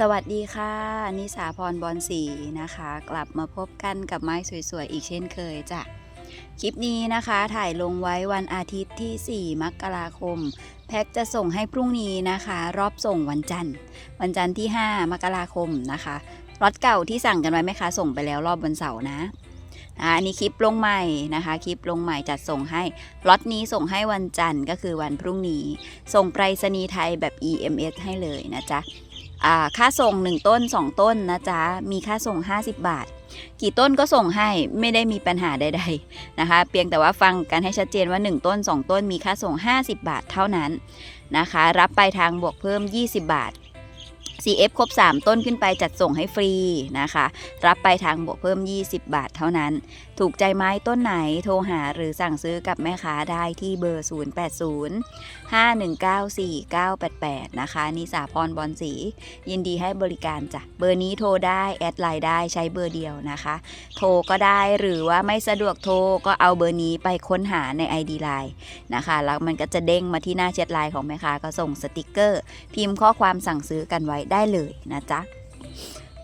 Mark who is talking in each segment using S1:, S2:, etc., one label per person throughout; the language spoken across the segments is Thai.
S1: สวัสดีค่ะ นิสาพรบอลสีนะคะ กลับมาพบกันกับไม้สวยๆ อีกเช่นเคยจ้ะ คลิปนี้นะคะถ่ายลงไว้วันอาทิตย์ที่ 4 มกราคม แพ็คจะส่งให้พรุ่งนี้นะคะ รอบส่งวันจันทร์ วันจันทร์ที่ 5 มกราคมนะคะ รถเก่าที่สั่งกันไว้ไหมคะ ส่งไปแล้วรอบวันเสาร์นะ อันนี้คลิปลงใหม่นะคะ คลิปลงใหม่จัดส่งให้ล็อตนี้ส่งให้วันจันทร์ก็คือวันพรุ่งนี้ ส่งไปรษณีย์ไทยแบบ EMS ให้เลยนะจ๊ะอ่าค่าส่ง 1 ต้น 2 ต้นนะจ๊ะ มีค่าส่ง 50 บาท กี่ต้นก็ส่งให้ไม่ได้มีปัญหาใด ๆนะคะ เพียงแต่ว่าฟังกันให้ชัดเจนว่า 1 ต้น 2 ต้นมีค่าส่ง 50 บาทเท่านั้นนะคะ รับไปทางบวกเพิ่ม 20 บาท CF ครบ 3 ต้นขึ้นไปจัดส่งให้ฟรีนะคะ รับไปทางบวกเพิ่ม 20 บาทเท่านั้น ถูกใจไม้ต้นไหนโทรหาหรือสั่งซื้อกับแม่ค้าได้ที่เบอร์ 080 5194988 นะคะ นิสาพรบอลสี ยินดีให้บริการจ้ะ เบอร์นี้โทรได้ แอดไลน์ได้ใช้เบอร์เดียวนะคะ โทรก็ได้หรือว่าไม่สะดวกโทรก็เอาเบอร์นี้ไปค้นหาใน ID Line นะคะ แล้วมันก็จะเด้งมาที่หน้าแชทไลน์ของแม่ค้าก็ส่งสติกเกอร์ พิมพ์ข้อความสั่งซื้อกันไว้ได้เลยนะจ๊ะ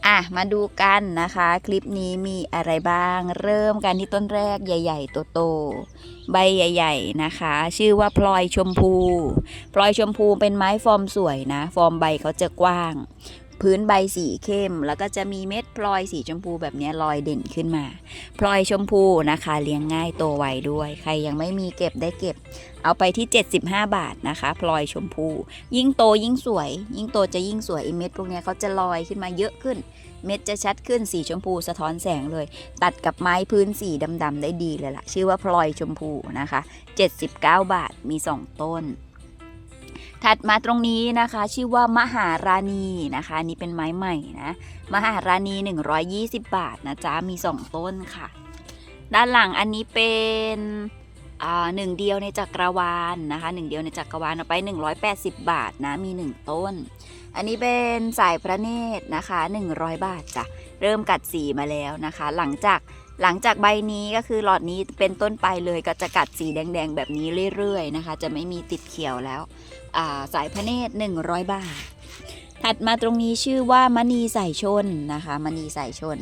S1: อะมาดูกันนะคะ คลิปนี้มีอะไรบ้าง เริ่มกันที่ต้นแรกใหญ่ๆโตๆใบใหญ่ ๆนะคะ ชื่อว่าพลอยชมพู พลอยชมพูเป็นไม้ฟอร์มสวยนะ ฟอร์มใบเขาจะกว้าง พื้นใบสีเข้ม แล้วก็จะมีเม็ดพลอยสีชมพูแบบนี้ลอยเด่นขึ้นมา พลอยชมพูนะคะ เลี้ยงง่ายโตไวด้วย ใครยังไม่มีเก็บได้เก็บ เอาไปที่ 75 บาทนะคะ พลอยชมพู ยิ่งโตยิ่งสวย ยิ่งโตจะยิ่งสวยเม็ดพวกนี้เขาจะลอยขึ้นมาเยอะขึ้น เม็ดจะชัดขึ้นสีชมพูสะท้อนแสงเลย ตัดกับไม้พื้นสีดำๆได้ดีเลยล่ะ ชื่อว่าพลอยชมพูนะคะ 79 บาทมี 2 ต้น ถัดมาตรงนี้นะคะ ชื่อว่ามหาราณีนะคะนี่เป็นไม้ใหม่นะ มหาราณี 120 บาทนะจ๊ะ มี 2 ต้นค่ะ ด้านหลังอันนี้เป็นอ่าหนึ่งเดียวในจักรวาลนะคะหนึ่งเดียวในจักรวาลเอาไป 180 บาทนะมี 1 ต้น อันนี้เป็นสายพระเนตรนะคะ 100 บาทจ้ะเริ่มกัดสีมาแล้วนะคะ หลังจากหลังจากใบนี้ก็คือหลอดนี้เป็นต้นไปเลยก็จะกัดสีแดง ๆ แบบนี้เรื่อยๆนะคะ จะไม่มีติดเขียวแล้ว สายพระเนตร100 บาท ถัดมาตรงนี้ชื่อว่ามณีสายชนนะคะมณีสายชน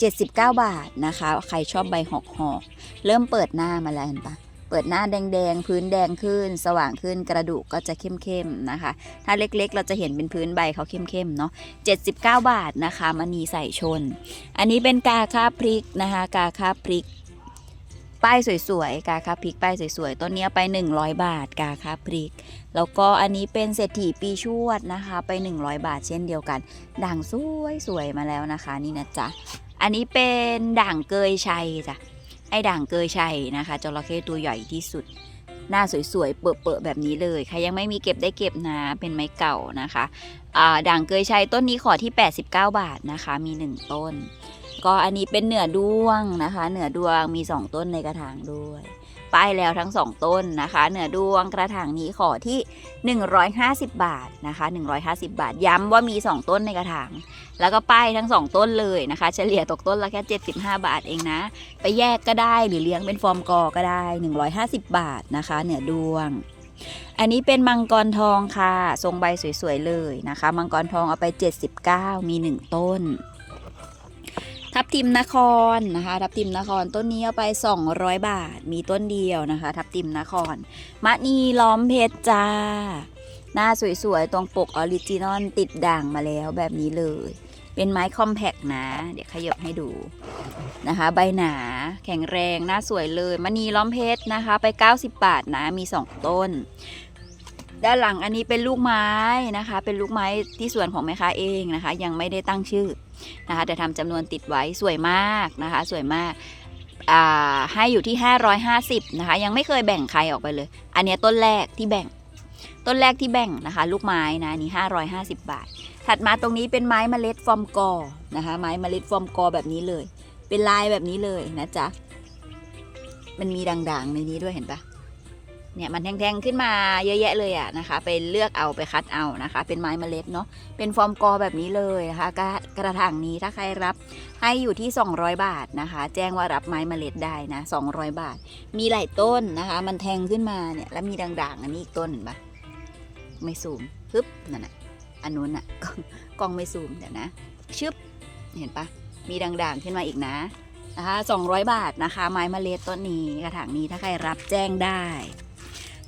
S1: 79 บาทนะคะ ใครชอบใบหอกหอกเริ่มเปิดหน้ามาแล้วเห็นปะเปิดหน้าแดงๆ พื้นแดงขึ้น สว่างขึ้นกระดูกก็จะเข้มๆนะคะ ถ้าเล็กๆ เราจะเห็นเป็นพื้นใบเขาเข้มๆเนาะ79 บาทนะคะมณีใส่ชน อันนี้เป็นกาคาพริกนะคะ กาคาพริก ป้ายสวยๆ กาคาพริกป้ายสวยๆ ต้นนี้ไป 100 บาทกาคาพริก แล้วก็อันนี้เป็นเศรษฐีปีชวดนะคะ ไป 100 บาทเช่นเดียวกัน ด่างสวยสวยๆมาแล้วนะคะ นี่นะจ๊ะ อันนี้เป็นด่างเกยชัยจ้ะ ไอ้ด่างเกยชัยนะคะจระเข้ตัวใหญ่ที่สุด หน้าสวยๆ เปื่อๆแบบนี้เลย ใครยังไม่มีเก็บได้เก็บนะ เป็นไม้เก่านะคะอ่าด่างเกยชัยต้นนี้ขอที่ 89 บาทนะคะ มี 1 ต้น ก็อันนี้เป็นเหนือดวงนะคะ เหนือดวงมี2ต้นในกระถางด้วยป้ายแล้วทั้ง 2 ต้นนะคะ เหนือดวงกระถางนี้ขอที่ 150 บาทนะคะ 150 บาท ย้ำว่ามี 2 ต้นในกระถาง แล้วก็ป้ายทั้ง 2 ต้นเลยนะคะ เฉลี่ยตกต้นละแค่ 75 บาทเองนะ ไปแยกก็ได้หรือเลี้ยงเป็นฟอร์มกอก็ได้ 150 บาทนะคะ เหนือดวง อันนี้เป็นมังกรทองค่ะ ทรงใบสวยๆเลยนะคะ มังกรทองเอาไป 79 มี 1 ต้น ทับทิมนครนะคะ ทับทิมนครต้นนี้เอาไป 200 บาท มีต้นเดียวนะคะ ทับทิมนครมะนีล้อมเพชรจ้า หน้าสวยๆ ตรงปกออริจินอลติดด่างมาแล้วแบบนี้เลย เป็นไม้คอมแพกนะ เดี๋ยวขยบให้ดูนะคะ ใบหนาแข็งแรงหน้าสวยเลยมณีล้อมเพชรนะคะ ไป 90 บาทนะ มี 2 ต้นด้านหลังอันนี้เป็นลูกไม้นะคะ เป็นลูกไม้ที่สวนของแม่ค้าเองนะคะ ยังไม่ได้ตั้งชื่อ นะคะแต่ทำจำนวนติดไว้สวยมากนะคะสวยมากาให้อยู่ที่ 550นะคะยังไม่เคยแบ่งใครออกไปเลย อันนี้ต้นแรกที่แบ่ง ต้นแรกที่แบ่งนะคะ ลูกไม้นะนนี่550 บาท ถัดมาตรงนี้เป็นไม้เมล็ดฟอร์มกอนะคะไม้เมล็ดฟอร์มกอแบบนี้เลย เป็นลายแบบนี้เลยนะจ๊ะมันมีด่างๆในนี้ด้วยเห็นปะ เนี่ยมันแทงๆขึ้นมาเยอะแยะเลยอะนะคะ ไปเลือกเอาไปคัดเอานะคะ เป็นไม้เมล็ดเนาะเป็นฟอร์มกอแบบนี้เลยนะคะกระกระถางนี้ถ้าใครรับให้อยู่ที่ 200 บาทนะคะ แจ้งว่ารับไม้เมล็ดได้นะ200 บาท มีหลายต้นนะคะ มันแทงขึ้นมาเนี่ยแล้วมีด่างๆอันนี้อีกต้นเห็นปะไม่สูงปึ๊บนั่นน่ะอันนู้นน่ะกกล้องไม่ซูมเดี๋ยวนะชึบเห็นปะมีด่างๆขึ้นมาอีกนะนะคะ200 บาทนะคะ ไม้เมล็ดต้นนี้กระถางนี้ถ้าใครรับแจ้งได้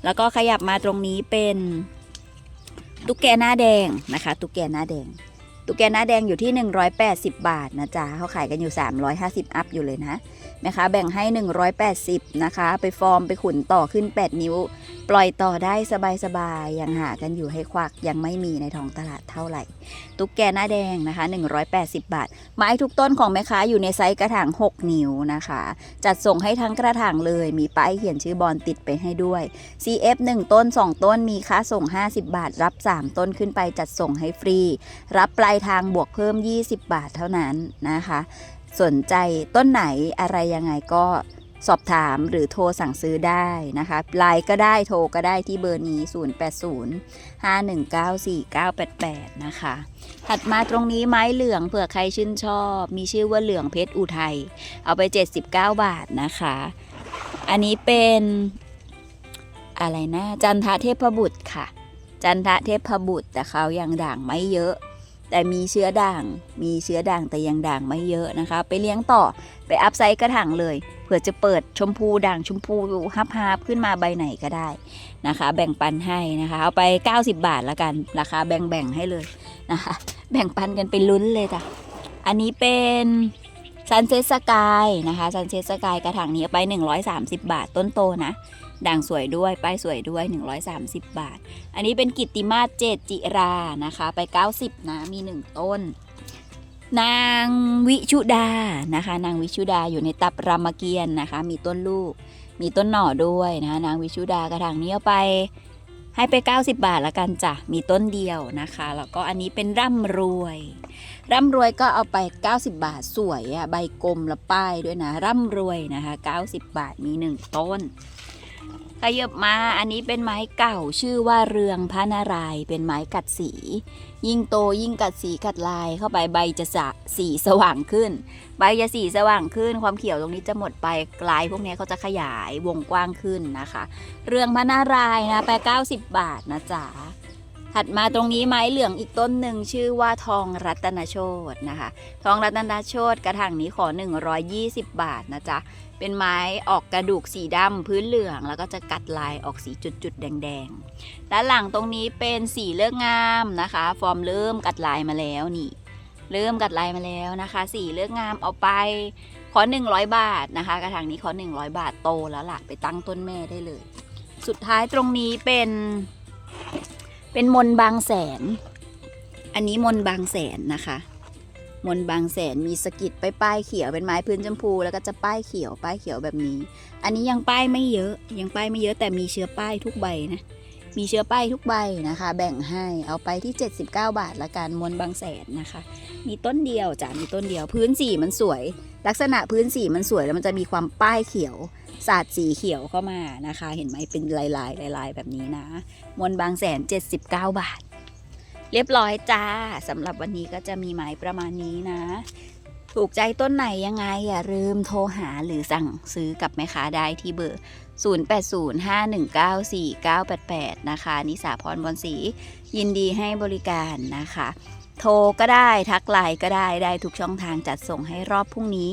S1: แล้วก็ขยับมาตรงนี้เป็นตุ๊กแกหน้าแดงนะคะ ตุ๊กแกหน้าแดง ตุ๊กแกหน้าแดงอยู่ที่ 180 บาทนะจ๊ะเขาขายกันอยู่ 350 อัพอยู่เลยนะแม่ค้าแบ่งให้ 180 นะคะ ไปฟอร์มไปขุนต่อขึ้น 8 นิ้ว ล่อยต่อได้สบายๆยังหากันอยู่ให้ควักยังไม่มีในท้องตลาดเท่าไหร่ ตุ๊กแกหน้าแดงนะคะ 180 บาท ไม้ทุกต้นของแม่ค้าอยู่ในไซส์กระถาง 6 นิ้วนะคะ จัดส่งให้ทั้งกระถางเลยมีป้ายเขียนชื่อบอลติดไปให้ด้วย CF 1 ต้น 2 ต้นมีค่าส่ง 50 บาท รับ 3 ต้นขึ้นไปจัดส่งให้ฟรี รับปลายทางบวกเพิ่ม 20 บาทเท่านั้นนะคะ สนใจต้นไหนอะไรยังไงก็ สอบถามหรือโทรสั่งซื้อได้นะคะไลน์ก็ได้โทรก็ได้ที่เบอร์นี้ 0805194988 นะคะ ถัดมาตรงนี้ไม้เหลืองเผื่อใครชื่นชอบ มีชื่อว่าเหลืองเพชรอุทัย เอาไป 79 บาทนะคะ อันนี้เป็นอะไรนะ จันทเทพบุตรค่ะ จันทเทพบุตรแต่เขายังด่างไม่เยอะ แต่มีเชื้อด่าง มีเชื้อด่างแต่ยังด่างไม่เยอะนะคะ ไปเลี้ยงต่อไปอัพไซต์กระถางเลยเผื่อจะเปิดชมพูด่างชมพูฮับฮับขึ้นมาใบไหนก็ได้นะคะ แบ่งปันให้นะคะ เอาไป 90 บาทละกันราคาแบ่งแบ่งๆให้เลยนะคะ แบ่งปันกันไปลุ้นเลยจ้ะอันนี้เป็นซันเซสกายนะคะซันเซสกายกระถางนี้เอาไป 130 บาทต้นโตนะ ด่างสวยด้วย ป้ายสวยด้วย 130 บาท อันนี้เป็นกิตติมาศเจตจิรานะคะ ไป 90 นะ มี 1 ต้น นางวิชุดานะคะ นางวิชุดาอยู่ในตับรามเกียรติ์นะคะ มีต้นลูก มีต้นหน่อด้วยนะคะนางวิชุดากระถางนี้เอาไปให้ไป 90 บาทละกันจ้ะ มีต้นเดียวนะคะ แล้วก็อันนี้เป็นร่ำรวย ร่ำรวยก็เอาไป 90 บาทสวยอะใบกลมและป้ายด้วยนะ ร่ำรวยนะคะ 90 บาทมี 1 ต้น ขยับมาอันนี้เป็นไม้เก่าชื่อว่าเรืองพระนารายเป็นไม้กัดสี ยิ่งโตยิ่งกัดสีกัดลายเข้าไปใบจะสะสีสว่างขึ้น ใบจะสีสว่างขึ้น ความเขียวตรงนี้จะหมดไปลายพวกนี้เขาจะขยายวงกว้างขึ้นนะคะ เรืองพระนารายนะไป90 บาทนะจ๊ะถัดมาตรงนี้ไม้เหลืองอีกต้นหนึ่งชื่อว่าทองรัตนโชตนะคะ ทองรัตนโชตกระถางนี้ขอ 120 บาทนะจ๊ะ เป็นไม้ออกกระดูกสีดำพื้นเหลือง แล้วก็จะกัดลายออกสีจุดๆแดงๆด้านหลังตรงนี้เป็นสีเลือกงามนะคะ ฟอร์มเริ่มกัดลายมาแล้วนี่ เริ่มกัดลายมาแล้วนะคะ สีเลือกงามเอาไปขอ 100 บาทนะคะ กระถางนี้ขอ 100 บาทโตแล้วล่ะไปตั้งต้นแม่ได้เลย สุดท้ายตรงนี้เป็น เป็นมนบางแสน อันนี้มนบางแสนนะคะ มนบางแสนมีสะกิดไปป้ายเขียวเป็นไม้พื้นชมพูแล้วก็จะป้ายเขียวป้ายเขียวแบบนี้ อันนี้ยังป้ายไม่เยอะยังป้ายไม่เยอะแต่มีเชื้อป้ายทุกใบนะมีเชื้อป้ายทุกใบนะคะ แบ่งให้เอาไปที่ 79 บาทละกันมนบางแสนนะคะ มีต้นเดียวจ้ะมีต้นเดียวพื้นสีมันสวย ลักษณะพื้นสีมันสวยแล้วมันจะมีความป้ายเขียวสาดสีเขียวเข้ามานะคะ เห็นไหมเป็นลายลายลายลายๆแบบนี้นะมนบางแสน 79 บาท เรียบร้อยจ้าสำหรับวันนี้ก็จะมีไม้ประมาณนี้นะ ถูกใจต้นไหนยังไง อย่าลืมโทรหาหรือสั่งซื้อกับแม่ค้าได้ที่เบอร์ 0805194988 นะคะ นิสาพรบอนศรียินดีให้บริการนะคะ โทรก็ได้ทักไลน์ก็ได้ได้ทุกช่องทางจัดส่งให้รอบพรุ่งนี้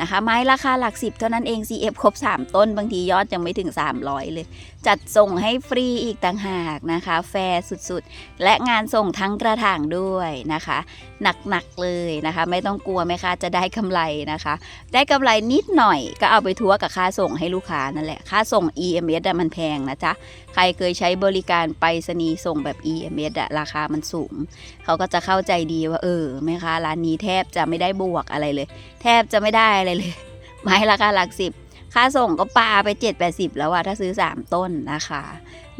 S1: นะคะ ไม้ราคาหลักสิบเท่านั้นเอง CF ครบ 3 ต้นบางทียอดยังไม่ถึง 300 เลยจัดส่งให้ฟรีอีกต่างหากนะคะ แฟร์สุดๆ และงานส่งทั้งกระถางด้วยนะคะ หนักๆเลยนะคะ ไม่ต้องกลัวไหมคะจะได้กำไรนะคะ ได้กำไรนิดหน่อยก็เอาไปทัวกับค่าส่งให้ลูกค้านั่นแหละค่าส่ง EMS อะมันแพงนะจ๊ะใครเคยใช้บริการไปรษณีย์ส่งแบบ EMS อะราคามันสูง เขาก็จะเข้าใจดีว่าเออแม่ค้าร้านนี้แทบจะไม่ได้บวกอะไรเลย แทบจะไม่ได้อะไรเลยไม้ราคาหลักสิบ ค่าส่งก็ปาไป 7 80 แล้วอะถ้าซื้อ 3 ต้นนะคะ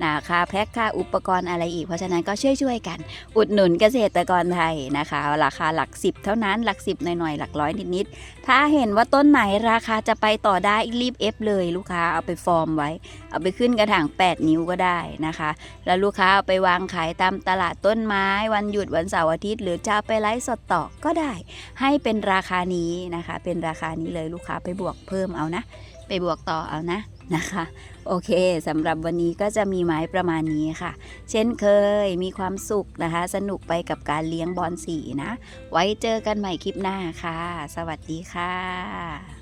S1: นะค่าแพ็คค่าอุปกรณ์อะไรอีก เพราะฉะนั้นก็ช่วยๆกัน อุดหนุนเกษตรกรไทยนะคะ ราคาหลักสิบเท่านั้นหลักสิบหน่อยๆหลักร้อยนิดๆถ้าเห็นว่าต้นไหนราคาจะไปต่อได้รีบเอฟเลยลูกค้าเอาไปฟอร์มไว้ เอาไปขึ้นกระถาง 8 นิ้วก็ได้นะคะ แล้วลูกค้าเอาไปวางขายตามตลาดต้นไม้ วันหยุดวันเสาร์อาทิตย์ หรือจะเอาไปไลฟ์สดต่อก็ได้ ให้เป็นราคานี้นะคะ เป็นราคานี้เลยลูกค้าไปบวกเพิ่มเอานะ ไปบวกต่อเอานะ นะคะ โอเคสำหรับวันนี้ก็จะมีไม้ประมาณนี้ค่ะ เช่นเคยมีความสุขนะคะ สนุกไปกับการเลี้ยงบอลสีนะ ไว้เจอกันใหม่คลิปหน้าค่ะ สวัสดีค่ะ